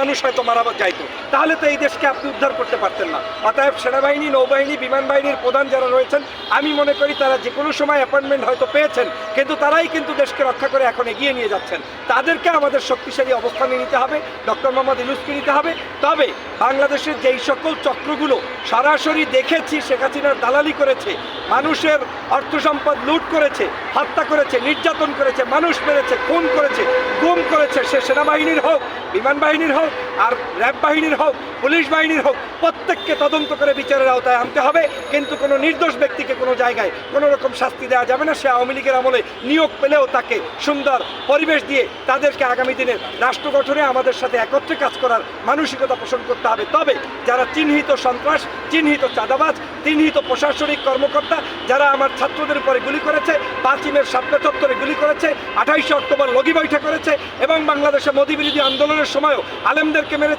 মানুষ হয়তো মারা যাইতো। তাহলে তো এই দেশকে আপনি উদ্ধার করতে পারতেন না। অতএব সেনাবাহিনী, নৌবাহিনী, বিমান বাহিনীর প্রধান যারা রয়েছেন, আমি মনে করি তারা যে কোনো সময় অ্যাপয়েন্টমেন্ট হয়তো পেয়েছেন, কিন্তু তারাই কিন্তু দেশকে রক্ষা করে এখন এগিয়ে নিয়ে যাচ্ছেন। তাদেরকে আমাদের শক্তিশালী অবস্থানে নিতে হবে, ডক্টর মোহাম্মদ ইউনুসকে নিতে হবে। তবে বাংলাদেশের যেই সকল চক্রগুলো সরাসরি দেখেছি, শেখ হাসিনার দালালি করেছে মানুষের অর্থ সম্পদ লুট করেছে, হত্যা করেছে, নির্যাতন করেছে, মানুষ মেরেছে, খুন করেছে, গুম করেছে সে সেনাবাহিনীর হোক বিমান বাহিনীর হোক আর র্যাব বাহিনীর হোক, পুলিশ বাহিনীর হোক, প্রত্যেককে তদন্ত করে বিচারের আওতায় আনতে হবে। কিন্তু কোনো নির্দোষ ব্যক্তিকে কোনো জায়গায় কোনো রকম শাস্তি দেওয়া যাবে না। সে আওয়ামী লীগের আমলে নিয়োগ পেলেও তাকে সুন্দর পরিবেশ দিয়ে তাদেরকে আগামী দিনের রাষ্ট্র গঠনে আমাদের সাথে একত্রে কাজ করার মানসিকতা পোষণ করতে হবে। তবে যারা চিহ্নিত সন্ত্রাস, চিহ্নিত চাঁদাবাজ, চিহ্নিত প্রশাসনিক কর্মকর্তা, যারা আমার ছাত্রদের উপরে গুলি করেছে পাঁচিমের সাতটা চত্বরে গুলি করেছে, আঠাইশে অক্টোবর লগি বৈঠা করেছে এবং বাংলাদেশে মোদী বিরোধী আন্দোলনের সময়ও আলেমদেরকে মেরেছে।